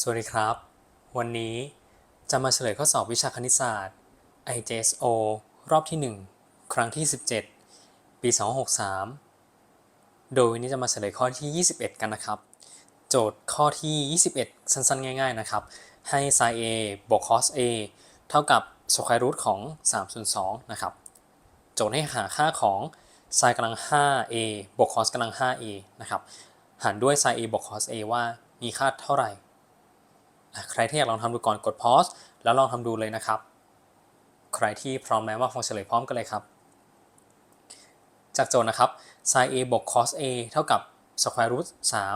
สวัสดีครับ วันนี้จะมาเฉลยข้อสอบวิชาคณิตศาสตร์ IJSO รอบที่ 1 ครั้งที่ 17 ปี263 โดยวันนี้จะมาเฉลยข้อที่ 21 กันนะครับ โจทย์ข้อที่ 21 สั้นๆ ง่าย ๆ นะครับ ให้ sin a บวก cos a เท่ากับ square root ของ3ส่วน2นะครับ โจทย์ให้หาค่าของ sin กำลัง 5a บวก cos กำลัง 5a นะครับ หารด้วย sin a บวก cos a ว่ามีค่าเท่าไหร่ ใครที่อยากลองทำดูก่อนกด pause แล้วลองทำดูเลยนะครับ ใครที่พร้อมแล้วมาฟังเฉลยพร้อมกันเลยครับ จากโจทย์นะครับ sin a บวก cos a เท่ากับ square root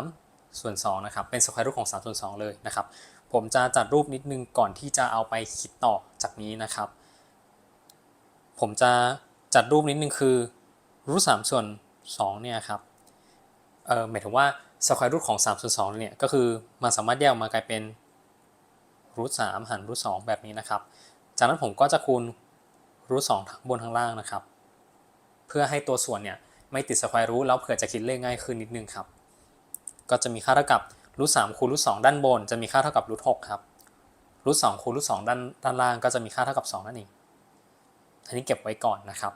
3ส่วน2นะครับ เป็น square root ของ3ส่วน2เลยนะครับ ผมจะจัดรูปนิดนึงก่อนที่จะเอาไปคิดต่อจากนี้นะครับ ผมจะจัดรูปนิดนึงคือ root 3ส่วน2เนี่ยครับ เออหมายถึงว่า square root ของ3ส่วน2เนี่ยก็คือมันสามารถแยกออกมากลายเป็น รูทสามหารรูทสองแบบนี้นะครับ จากนั้นผมก็จะคูณรูทสองบนข้งล่างนะครับ เพื่อให้ตัวส่วนเนี่ยไม่ติดสแควร์รูทแล้วเผื่อจะคิดเลขง่ายขึ้นนิดนึงครับ ก็จะมีค่าเท่ากับรูทสามคูณรูทสองด้านบน จะมีค่าเท่ากับรูทหกครับรูทสองคูณรูทสองด้านด้านล่างก็จะมีค่าเท่ากับสองนั่นเอง อันนี้เก็บไว้ก่อนนะครับ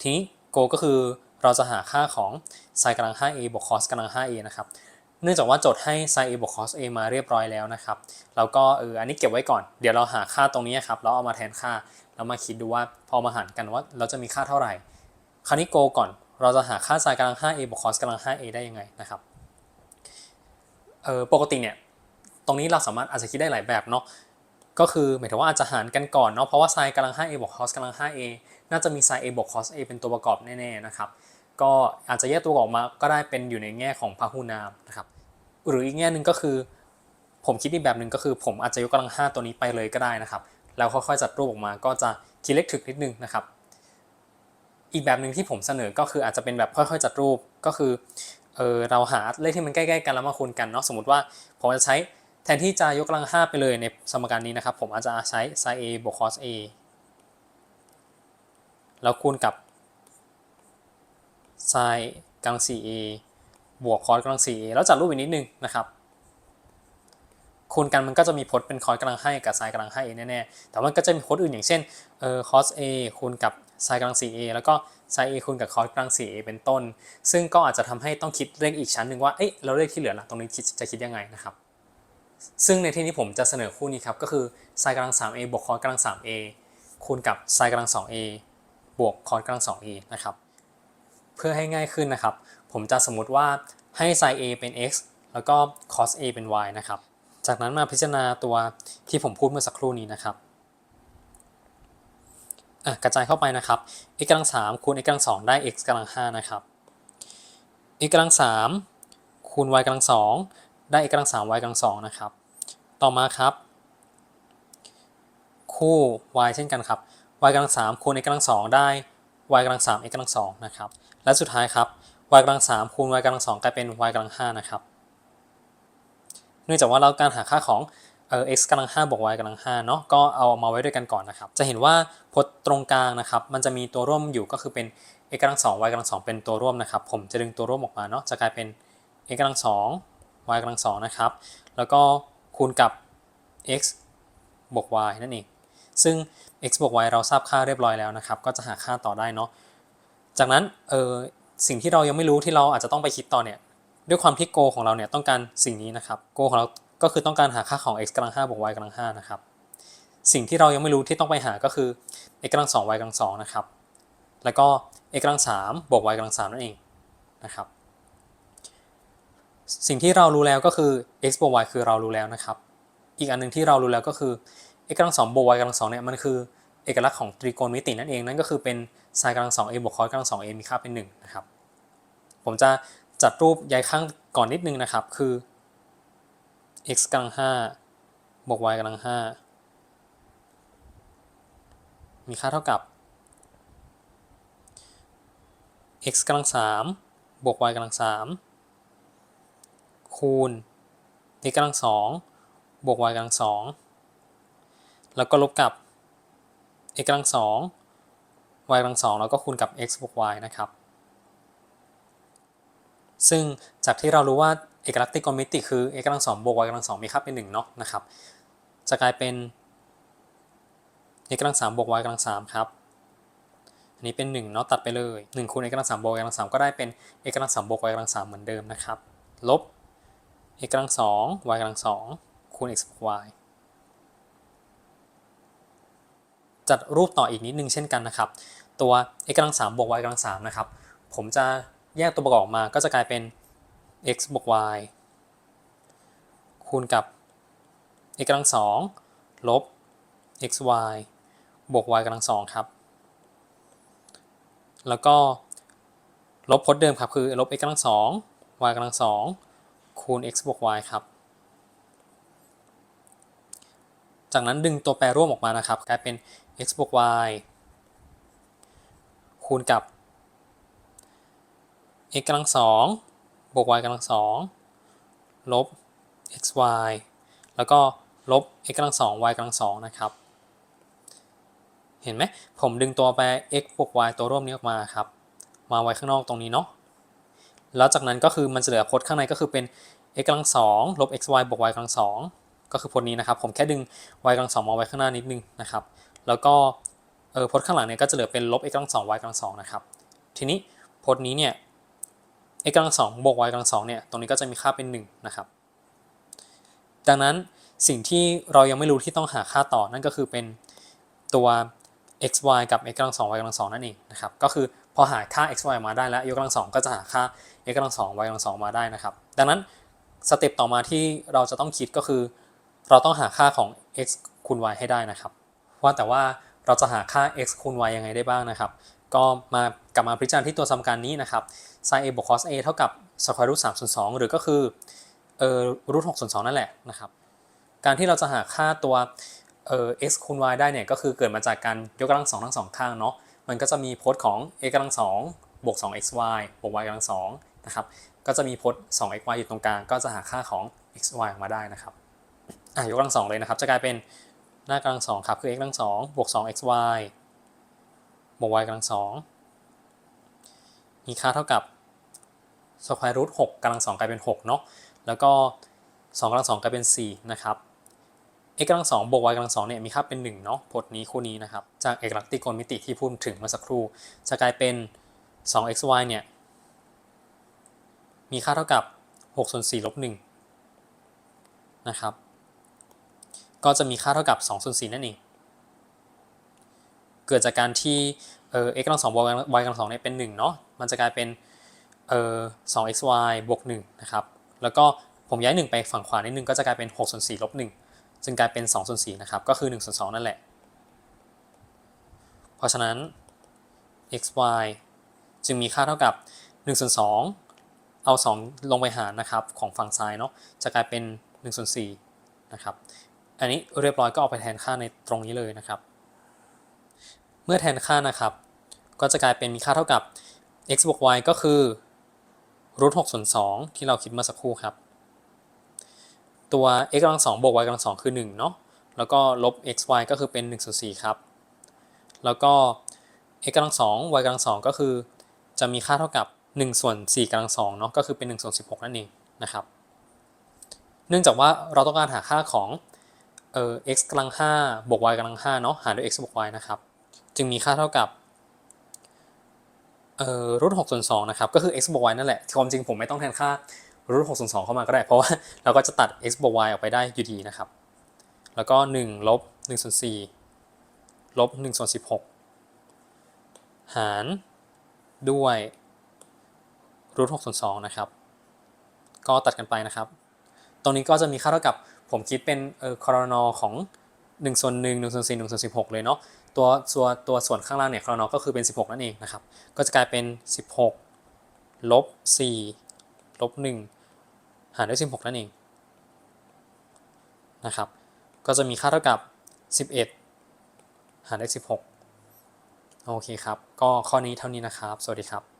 ทีนี้โกก็คือเราจะหาค่าของ sin กำลัง 5a บวก cos กำลัง 5a นะครับ เนื่องจากว่าจทย์ให้ sin a บวก cos a มาเรียบร้อยแล้วนะครับแล้วก็เอออันนี้เก็บไว้ก่อน เดี๋ยวเราหาค่าตรงนี้ครับแล้วเอามาแทนค่าแล้วมาคิดดูว่าพอมาหารกันว่าเราจะมีค่าเท่าไหร่ คราวนี้โกก่อนเราจะหาค่า sin กำลัง 5a บวก cos กำลัง 5a ได้ยังไงนะครับเออปกติเนี่ยตรงนี้เราสามารถอาจจะคิดได้หลายแบบเนาะก็คือหมายถึงว่าอาจจะหารกันก่อนเนาะเพราะว่า sin กำลัง 5a บวก cos กำลัง 5a น่าจะมี sin a บวก cos a เป็นตัวประกอบแน่ๆนะครับ ก็อาจจะแยกตัวออกมาก็ได้เป็นอยู่ในแง่ของพหุนามนะครับ หรืออีกแง่หนึ่งก็คือ ผมคิดอีกแบบหนึ่งก็คือ ผมอาจจะยกกำลัง 5 ตัวนี้ไปเลยก็ได้นะครับ แล้วค่อยๆจัดรูปออกมาก็จะคิดเลขถึกนิดนึงนะครับ อีกแบบหนึ่งที่ผมเสนอก็คืออาจจะเป็นแบบค่อยๆ จัดรูปก็คือเออเราหาเลขที่มันใกล้ๆกันแล้วมาคูณกันเนาะสมมติว่าผมจะใช้แทนที่จะยกกำลัง 5 ไปเลยในสมการนี้นะครับ ผมอาจจะใช้ sin a บวก cos a แล้วคูณกับ sin กำลัง 4a บวก cos กำลัง 4a แล้วจัดรูปอีกนิดนึงนะครับคูณกันมันก็จะมีพจน์เป็น cos กำลังให้กับ sin กำลัง 5a แน่ๆ แต่มันก็จะมีพจน์อื่นอย่างเช่นเออ cos a คูณกับ sin กำลัง 4a แล้วก็ sin a คูณกับ cos กำลัง 4a เป็นต้น ซึ่งก็อาจจะทำให้ต้องคิดเลขอีกชั้นหนึ่งว่าเอ๊ะแล้วเลขที่เหลือล่ะตรงนี้จะคิดยังไงนะครับซึ่งในที่นี้ผมจะเสนอคู่นี้ครับก็คือ sin กำลัง 3a บวก cos กำลัง 3a คูณกับ sin กำลัง 2a บวก cos กำลัง 2a นะครับ พื่อให้ง่ายขึ้นนะครับ ผมจะสมมติว่าให้ sin a เป็น x แล้วก็ cos a เป็น y นะครับ จากนั้นมาพิจารณาตัวที่ผมพูดเมื่อสักครู่นี้นะครับกระจายเข้าไปนะครับ x กำลัง3คูณ x กำลัง2ได้ x กำลัง5นะครับ x กำลัง3คูณ y กำลัง2ได้ x กำลัง3 y กำลัง2นะครับ ต่อมาครับ คู่ y เช่นกันครับ y กำลัง3คูณ x กำลัง2ได้ y กำลัง3 x กำลัง2นะครับ และสุดท้ายครับ y กำลัง3คูณ y กำลัง2กลายเป็น y กำลัง5นะครับ เนื่องจากว่าเราการหาค่าของเออ x กำลัง5บวก y กำลัง5เนาะก็เอามาไว้ด้วยกันก่อนนะครับ จะเห็นว่าพจน์ตรงกลางนะครับ มันจะมีตัวร่วมอยู่ก็คือเป็น x กำลัง2 y กำลัง2เป็นตัวร่วมนะครับ ผมจะดึงตัวร่วมออกมาเนาะจะกลายเป็น x กำลัง2 y กำลัง2นะครับ แล้วก็คูณกับ x บวก y นั่นเอง ซึ่ง x บวก y เราทราบค่าเรียบร้อยแล้วนะครับ ก็จะหาค่าต่อได้เนาะ จากนั้นเออสิ่งที่เรายังไม่รู้ที่เราอาจจะต้องไปคิดต่อเนี่ย ด้วยความที่โกของเราเนี่ยต้องการสิ่งนี้นะครับ โกของเราก็คือต้องการหาค่าของ x กำลัง5บวก y กำลัง5นะครับ สิ่งที่เรายังไม่รู้ที่ต้องไปหาก็คือ x กำลัง2 y กำลัง2นะครับ แล้วก็ x กำลัง3บวก y กำลัง3นั่นเองนะครับ สิ่งที่เรารู้แล้วก็คือ x บวก y คือเรารู้แล้วนะครับ อีกอันหนึงที่เรารู้แล้วก็คือ x กำลัง2บวก y กำลัง2เนี่ยมันคือเอกลักษณ์ของตรีโกณมิตินั่นเองนั่นก็คือเป็น sin กำลัง 2a บวก cos กำลัง 2a มีค่าเป็น1นะครับผมจะจัดรูปย้ายข้างก่อนนิดนึงนะครับคือ x กำลัง5บวก y กำลัง5มีค่าเท่ากับ x กำลัง3บวก y กำลัง3คูณ x กำลัง2บวก y กำลัง2 แล้วก็ลบกับ x กำลัง2 y กำลัง2แล้วก็คูณกับ x บวก y นะครับ ซึ่งจากที่เรารู้ว่าเอกลักษณ์ตรีโกณมิติคือ x กำลังสองบวก y กำลังสองมีค่าเป็นหนึ่งเนาะนะครับ จะกลายเป็น x กำลังสามบวก y กำลังสามครับ อันนี้เป็น1เนาะตัดไปเลย1คูณ x กำลังสามบวก y กำลังสามก็ได้เป็น x กำลังสามบวก y กำลังสามเหมือนเดิมนะครับ ลบ x กำลังสอง y กำลังสองคูณ x บวก y จัดรูปต่ออีกนิดนึงเช่นกันนะครับ ตัว x กำลังสามบวก y กำลังสามนะครับ ผมจะแยกตัวประกอบออกมาก็จะกลายเป็น x บวก y คูณกับ x กำลังสองลบ xy บวก y กำลังสองครับ แล้วก็ลบพจน์เดิมครับคือลบ x กำลังสอง y กำลังสองคูณ x บวก y ครับ จากนั้นดึงตัวแปรร่วมออกมานะครับ กลายเป็น x บวก y คูณกับ x กำลังสองบวก y กำลังสองลบ xy แล้วก็ลบ x กำลังสอง y กำลังสองนะครับ เห็นไหมผมดึงตัวแปร x บวก y ตัวร่วมนี้ออกมาครับ มาไว้ข้างนอกตรงนี้เนาะแล้วจากนั้นก็คือมันจะเหลือพจน์ข้างในก็คือเป็น x กำลังสองลบ xy บวก y กำลังสองก็คือพจน์นี้นะครับ ผมแค่ดึง y กำลังสองมาไว้ข้างหน้านิดนึงนะครับ แล้วก็เออพจน์ข้างหลังเนี่ยก็จะเหลือเป็นลบ x กำลังสอง y กำลังสองนะครับทีนี้พจน์นี้เนี่ย x กำลังสองบวก y กำลังสองเนี่ยตรงนี้ก็จะมีค่าเป็น1นะครับดังนั้นสิ่งที่เรายังไม่รู้ที่ต้องหาค่าต่อนั่นก็คือเป็นตัว x y กับ x กำลังสอง y กำลังสองนั่นเองนะครับก็คือพอหาค่า x y มาได้แล้ว y กำลังสองก็จะหาค่า x กำลังสอง y กำลังสองมาได้นะครับดังนั้นสเต็ปต่อมาที่เราจะต้องคิดก็คือ เราต้องหาค่าของ x คูณ y ให้ได้นะครับ ว่าแต่ว่าเราจะหาค่า x คูณ y ยังไงได้บ้างนะครับ ก็มากลับมาพิจารณาที่ตัวสมการนี้นะครับ sin a บวก cos a เท่ากับ square root 3ส่วน2หรือก็คือเอ่อ root 6ส่วน2นั่นแหละนะครับ การที่เราจะหาค่าตัวเอ่อ x คูณ y ได้เนี่ยก็คือเกิดมาจากการยกกำลังสองทั้งสองข้างเนาะ มันก็จะมีพจน์ของ x กำลังสองบวก 2xy บวก y กำลังสองนะครับ ก็จะมีพจน์ 2xy อยู่ตรงกลาง ก็จะหาค่าของ xy ออกมาได้นะครับ อะยกกำลังสองเลยนะครับ จะกลายเป็น หน้ากำลังสองครับคือ x กำลังสองบวก 2xy บวก y กำลังสองมีค่าเท่ากับ square root 6กำลังสองกลายเป็น6เนาะแล้วก็2กำลังสองกลายเป็น4นะครับ x กำลังสองบวก y กำลังสองเนี่ยมีค่าเป็น1เนาะพจน์นี้คู่นี้นะครับ จากเอกลักษณ์ตรีโกณมิติที่พูดถึงเมื่อสักครู่ จะกลายเป็น 2xy เนี่ยมีค่าเท่ากับ6ส่วน4ลบ1นะครับ ก็จะมีค่าเท่ากับ2ส่วน4นั่นเอง เกิดจากการที่เอ่อ x กำลังสองบวก y กำลังสองเนี่ยเป็น1เนาะ มันจะกลายเป็นเอ่อ 2xy บวก1นะครับ แล้วก็ผมย้าย 1 ไปฝั่งขวานิดนึงก็จะกลายเป็น6ส่วน4ลบ1จึงกลายเป็น2ส่วน4นะครับ ก็คือ1ส่วน2นั่นแหละ เพราะฉะนั้น xy จึงมีค่าเท่ากับ1ส่วน2เอา 2 ลงไปหารนะครับของฝั่งซ้ายเนาะ จะกลายเป็น1ส่วน4นะครับ อันนี้เรียบร้อยก็เอาไปแทนค่าในตรงนี้เลยนะครับ เมื่อแทนค่านะครับ ก็จะกลายเป็นมีค่าเท่ากับ x บวก y ก็คือรูท6ส่วน2ที่เราคิดเมื่อสักครู่ครับ ตัว x กำลัง2บวก y กำลัง2คือ1เนาะแล้วก็ลบ xy ก็คือเป็น1ส่วน4ครับ แล้วก็ x กำลัง2 y กำลัง2ก็คือจะมีค่าเท่ากับ1ส่วน4กำลัง2เนาะก็คือเป็น1ส่วน16 นั่นเองนะครับ เนื่องจากว่าเราต้องการหาค่าของ เอ่อ x กำลัง5บวก y กำลัง5เนาะหารด้วย x บวก y นะครับ จึงมีค่าเท่ากับเอ่อรูท6ส่วน2นะครับ ก็คือ x บวก y นั่นแหละความจริงผมไม่ต้องแทนค่ารูท6ส่วน2เข้ามาก็ได้ เพราะว่าเราก็จะตัด x บวก y ออกไปได้อยู่ดีนะครับ แล้วก็1ลบ1ส่วน4ลบ1ส่วน16 หารด้วยรูท6ส่วน2นะครับ ก็ตัดกันไปนะครับ ตรงนี้ก็จะมีค่าเท่ากับ ผมคิดเป็นเออคอรนอของ1ส่วน1 1ส่วน4 1ส่วน16 เลยเนาะตัวตัวตัวส่วนข้างล่างเนี่ยคอรนอก็คือเป็น 16 นั่นเองนะครับก็จะกลายเป็น 16ลบ4ลบ1หารด้วย 16 นั่นเองนะครับก็จะมีค่าเท่ากับ 11 หารด้วย 16 โอเคครับ ก็ข้อนี้เท่านี้นะครับ สวัสดีครับ